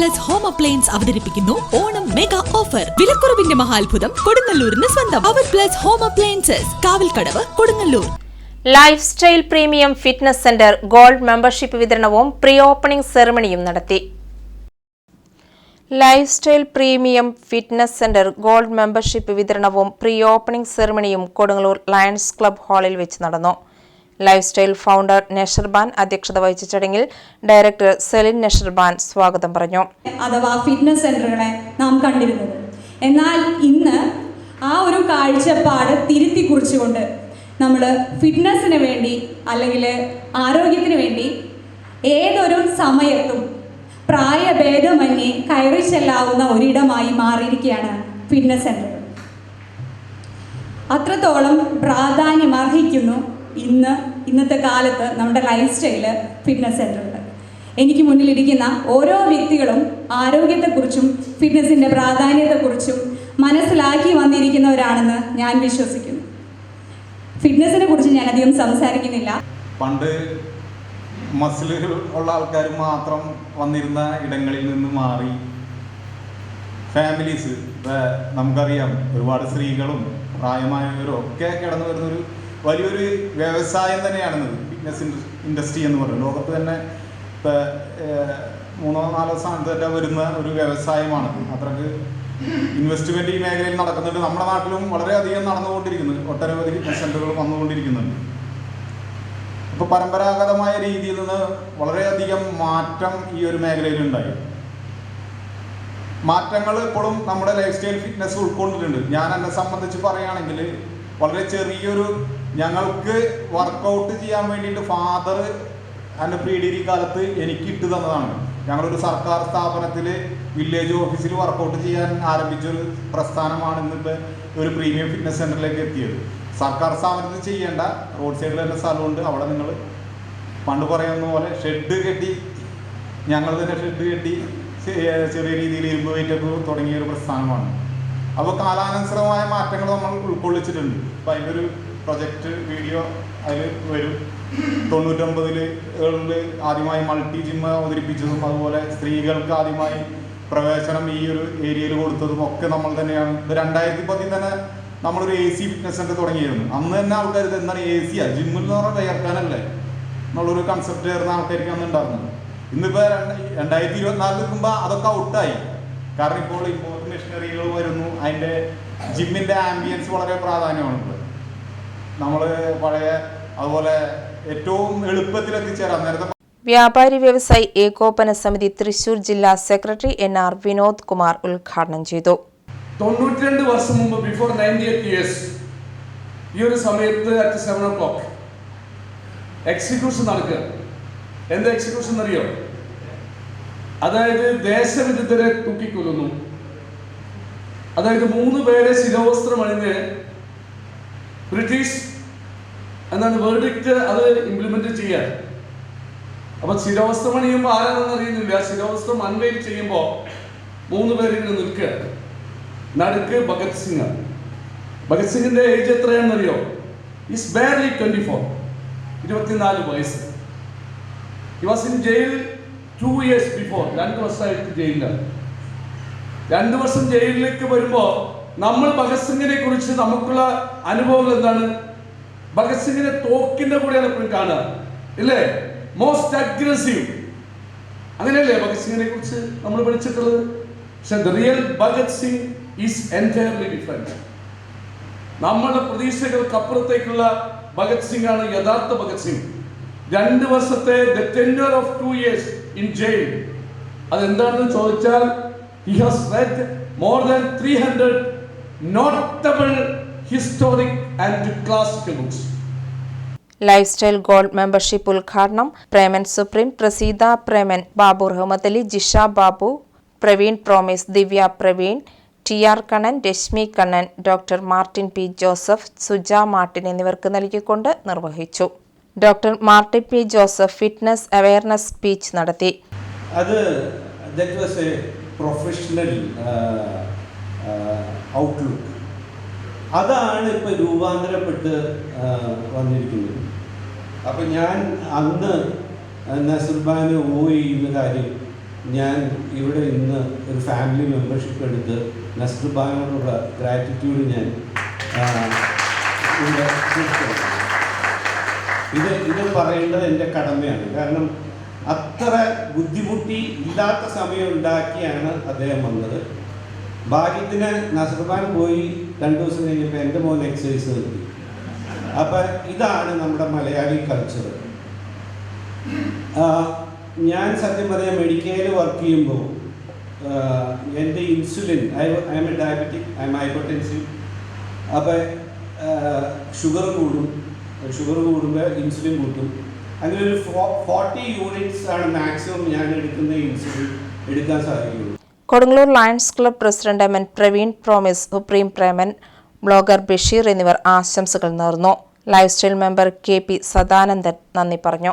Plus home appliance അവതരിപ്പിക്കുന്നു. Onam mega offer വിലക്കുറവിന്റെ മഹാത്ഭുതം കൊടുങ്ങല്ലൂരിന് സ്വന്തം. അവർ plus home appliances Kavalkadavu Kodungallur. Life style premium fitness centre gold membership വിതരണവും pre opening സെറമണിയും നടത്തി. Life style premium fitness centre gold membership വിതരണവും pre opening സെറമണിയും Kodungallur lions club ഹാളിൽ വെച്ച് നടന്നു. ലൈഫ് സ്റ്റൈൽ ഫൗണ്ടർ നെഷർബാൻ അധ്യക്ഷത വഹിച്ച ചടങ്ങിൽ ഡയറക്ടർ സെലിൻ നെഷർബാൻ സ്വാഗതം പറഞ്ഞു. അഥവാ ഫിറ്റ്നസ് സെന്ററുകളെ നാം കണ്ടിരുന്നത്. എന്നാൽ ഇന്ന് ആ ഒരു കാഴ്ചപ്പാട് തിരുത്തി കുറിച്ചുകൊണ്ട് നമ്മൾ ഫിറ്റ്നസ്സിന് വേണ്ടി അല്ലെങ്കിൽ ആരോഗ്യത്തിന് വേണ്ടി ഏതൊരു സമയത്തും പ്രായഭേദമന്യേ കയറി ചെല്ലാവുന്ന ഒരിടമായി മാറിയിരിക്കുകയാണ് ഫിറ്റ്നസ് സെന്റർ അത്രത്തോളം പ്രാധാന്യം അർഹിക്കുന്നു ഇന്ന് ഇന്നത്തെ കാലത്ത് നമ്മുടെ ലൈഫ് സ്റ്റൈൽ ഫിറ്റ്നസ് സെന്ററുകൾ എനിക്ക് മുന്നിലിരിക്കുന്ന ഓരോ വ്യക്തികളും ആരോഗ്യത്തെക്കുറിച്ചും ഫിറ്റ്നസിന്റെ പ്രാധാന്യത്തെക്കുറിച്ചും മനസ്സിലാക്കി വന്നിരിക്കുന്നവരാണെന്ന് ഞാൻ വിശ്വസിക്കുന്നു. ഫിറ്റ്നസിനെ കുറിച്ച് ഞാൻ അധികം സംസാരിക്കുന്നില്ല. പണ്ട് മസിലുകൾ ഉള്ള ആൾക്കാർ മാത്രം വന്നിരുന്ന ഇടങ്ങളിൽ നിന്ന് മാറി ഫാമിലീസ് നമുക്കറിയാം ഒരുപാട് സ്ത്രീകളും പ്രായമായവരും ഒക്കെ കിടന്നു വരുന്നൊരു വലിയൊരു വ്യവസായം തന്നെയാണെന്നത് ഫിറ്റ്നസ് ഇൻഡസ്ട്രി എന്ന് പറയുന്നത്. ലോകത്ത് തന്നെ ഇപ്പോൾ മൂന്നോ നാലോ സ്ഥാനത്ത് തന്നെ വരുന്ന ഒരു വ്യവസായമാണ് അത്രയ്ക്ക് ഇൻവെസ്റ്റ്മെന്റ് ഈ മേഖലയിൽ നടക്കുന്നുണ്ട്. നമ്മുടെ നാട്ടിലും വളരെയധികം നടന്നുകൊണ്ടിരിക്കുന്നുണ്ട് ഒട്ടനവധി ഫിറ്റ്നസ് സെന്ററുകൾ വന്നുകൊണ്ടിരിക്കുന്നുണ്ട്. ഇപ്പൊ പരമ്പരാഗതമായ രീതിയിൽ നിന്ന് വളരെയധികം മാറ്റം ഈ ഒരു മേഖലയിൽ ഉണ്ടായി. മാറ്റങ്ങൾ ഇപ്പോഴും നമ്മുടെ ലൈഫ് സ്റ്റൈൽ ഫിറ്റ്നസ് ഉൾക്കൊണ്ടിട്ടുണ്ട്. ഞാൻ എന്നെ സംബന്ധിച്ച് പറയുകയാണെങ്കിൽ വളരെ ചെറിയൊരു ഞങ്ങൾക്ക് വർക്കൗട്ട് ചെയ്യാൻ വേണ്ടിയിട്ട് ഫാദർ എന്റെ പ്രീ ഡിഗ്രി കാലത്ത് എനിക്ക് ഇട്ട് തന്നതാണ്. ഞങ്ങളൊരു സർക്കാർ സ്ഥാപനത്തിൽ വില്ലേജ് ഓഫീസിൽ വർക്കൗട്ട് ചെയ്യാൻ ആരംഭിച്ചൊരു പ്രസ്ഥാനമാണ് ഇന്നിപ്പോൾ ഒരു പ്രീമിയം ഫിറ്റ്നസ് സെന്ററിലേക്ക് എത്തിയത്. സർക്കാർ സ്ഥാപനത്തിൽ ചെയ്യേണ്ട റോഡ് സൈഡിൽ തന്നെ സ്ഥലമുണ്ട്. അവിടെ നിങ്ങൾ പണ്ട് പറയുന്ന പോലെ ഷെഡ് കെട്ടി ഞങ്ങൾ തന്നെ ഷെഡ് കെട്ടി ചെറിയ രീതിയിൽ ഇരുമ്പ് വെയിറ്റപ്പ് തുടങ്ങിയ ഒരു പ്രസ്ഥാനമാണ്. അപ്പോൾ കാലാനുസൃതമായ മാറ്റങ്ങൾ നമ്മൾ ഉൾക്കൊള്ളിച്ചിട്ടുണ്ട്. അപ്പോൾ അതിന്റെ ഒരു പ്രൊജക്റ്റ് വീഡിയോ അതിൽ വരും. തൊണ്ണൂറ്റൊമ്പതിൽ ആദ്യമായി മൾട്ടി ജിം അവതരിപ്പിച്ചതും അതുപോലെ സ്ത്രീകൾക്ക് ആദ്യമായി പ്രവേശനം ഈ ഒരു ഏരിയയിൽ കൊടുത്തതും ഒക്കെ നമ്മൾ തന്നെയാണ്. ഇത് രണ്ടായിരത്തി പത്തിൽ തന്നെ നമ്മളൊരു എ സി ഫിറ്റ്നസ് സെന്റർ തുടങ്ങിയിരുന്നു. അന്ന് തന്നെ ആൾക്കാർ ഇത് എന്താണ് എ സിയാ ജിമ്മിൽ എന്ന് പറഞ്ഞാൽ വേർക്കാനല്ലേ എന്നുള്ളൊരു കൺസെപ്റ്റ് ചേർന്ന ആൾക്കാർക്ക് അന്ന് ഉണ്ടായിരുന്നത്. ഇന്നിപ്പോൾ രണ്ടായിരത്തി ഇരുപത്തിനാലിൽ നിൽക്കുമ്പോൾ അതൊക്കെ ഔട്ടായി കാരണം ഇപ്പോൾ ഇമ്പോർട്ട് മെഷീനറികൾ വരുന്നു. അതിന്റെ ജിമ്മിന്റെ ആംബിയൻസ് വളരെ പ്രാധാന്യമാണ് ഇപ്പോൾ നമ്മൾ പഴയ അതുപോലെ ഏറ്റവും എളുപ്പത്തിൽ എത്തിച്ചേരാം നേരത്തെ വ്യാപാരി വ്യവസായി ഏകോപന സമിതി തൃശൂർ ജില്ലാ secretary N R Vinod Kumar ഉദ്ഘാടനം ചെയ്തു. തൊണ്ണൂറ്റിരണ്ട് വർഷം മുമ്പ് ബിഫോർ നയന്റി എയ്റ്റ് ഇയേഴ്സ് ഈ ഒരു സമയത്ത് at seven o'clock execution നടക്കുക. എന്താ എക്സിക്യൂഷൻ അറിയോ അതായത് ദേശവിരുദ്ധരെ തൂക്കിക്കൊല്ലുന്നു. അതായത് മൂന്ന് പേരെ ശിരോവസ്ത്രം അണിഞ്ഞ് ബ്രിട്ടീഷ് എന്താണ് വേർഡിക്റ്റ് അത് ഇംപ്ലിമെന്റ് ചെയ്യാൻ അപ്പൊ ശിരോവസ്ത്രം അണിയുമ്പോൾ ആരാണെന്ന് അറിയുന്നില്ല ശിരോവസ്ത്രം അൺവെയിൽ ചെയ്യുമ്പോൾ മൂന്ന് ഇങ്ങനെ നിൽക്കുക. നടുക്ക് ഭഗത് സിംഗ്. ഭഗത് സിംഗിന്റെ ഏജ് എത്രയാണെന്നറിയോ? ഇസ് ബാർലി ട്വന്റി ഫോർ ഇരുപത്തിനാല് വയസ്സ്. He was in jail two years before രണ്ട് വർഷമായിട്ട് ജയിലിലാണ്. രണ്ട് വർഷം ജയിലിലേക്ക് വരുമ്പോൾ നമ്മൾ ഭഗത് സിംഗിനെ കുറിച്ച് നമുക്കുള്ള അനുഭവങ്ങൾ എന്താണ്? ഭഗത് സിംഗിനെ തോക്കിന്റെ കൂടെയാണ് എപ്പോഴും കാണുക. ഇല്ലേ? മോസ്റ്റ് അഗ്രസീവ് അങ്ങനെയല്ലേ ഭഗത് സിംഗിനെ കുറിച്ച് നമ്മൾ പഠിച്ചിട്ടുള്ളത്? പക്ഷെ the real Bhagat Singh is entirely different നമ്മളുടെ പ്രതീക്ഷകൾക്ക് അപ്പുറത്തേക്കുള്ള ഭഗത് സിംഗ് ആണ് യഥാർത്ഥ ഭഗത് സിംഗ് രണ്ട് വർഷത്തെ the of two years in jail അതെന്താണെന്ന് ചോദിച്ചാൽ he has read more than three hundred notable historic and classical books life style gold membership ഉദ്ഘാടനം Preman Supreme Praseetha Preman Babu Rahmath Ali Jisha Babu Praveen Promise Divya Praveen T R Kannan Reshmi Kannan doctor Martin P Joseph Suja Martin എന്നിവർക്ക് നൽകിക്കൊണ്ട് നിർവഹിച്ചു. Doctor Martin P Joseph fitness awareness speech നടത്തി. അത് that was a professional outlook അതാണ് ഇപ്പൊ രൂപാന്തരപ്പെട്ട് വന്നിരിക്കുന്നത്. അപ്പൊ ഞാൻ അന്ന് നസുർബാന് പോയി ചെയ്യുന്ന കാര്യം ഞാൻ ഇവിടെ ഇന്ന് ഒരു ഫാമിലി മെമ്പർഷിപ്പ് എടുത്ത് നസ്രുബാനോടുള്ള ഗ്രാറ്റിറ്റ്യൂഡ് ഞാൻ. ഇത് ഇത് പറയേണ്ടത് എന്റെ കടമയാണ്. കാരണം അത്ര ബുദ്ധിമുട്ടി ഇല്ലാത്ത സമയം ഉണ്ടാക്കിയാണ് അദ്ദേഹം വന്നത്. ഭാഗ്യത്തിന് നസർബാൻ പോയി രണ്ടു ദിവസം കഴിഞ്ഞപ്പോൾ എന്റെ മോൻ എക്സസൈസ് നിർത്തി. അപ്പം ഇതാണ് നമ്മുടെ മലയാളി കൾച്ചർ ഞാൻ സത്യം പറയാം മെഡിക്കയിൽ വർക്ക് ചെയ്യുമ്പോൾ എന്റെ insulin I I am a diabetic I am hypertensive അപ്പോൾ ഷുഗർ കൂടും. ഷുഗർ കൂടുമ്പോൾ ഇൻസുലിൻ കൂട്ടും. അങ്ങനെ ഒരു ഫോർട്ടി യൂണിറ്റ്സ് ആണ് മാക്സിമം ഞാൻ എടുക്കുന്ന ഇൻസുലിൻ എടുക്കാൻ സാധിക്കുള്ളൂ. Kodungallur Lions Club president M N Praveen Promise Supreme Preman blogger Basheer എന്നിവർ ആശംസകൾ നേർന്നു. Life style member K P Sadanandan നന്ദി പറഞ്ഞു.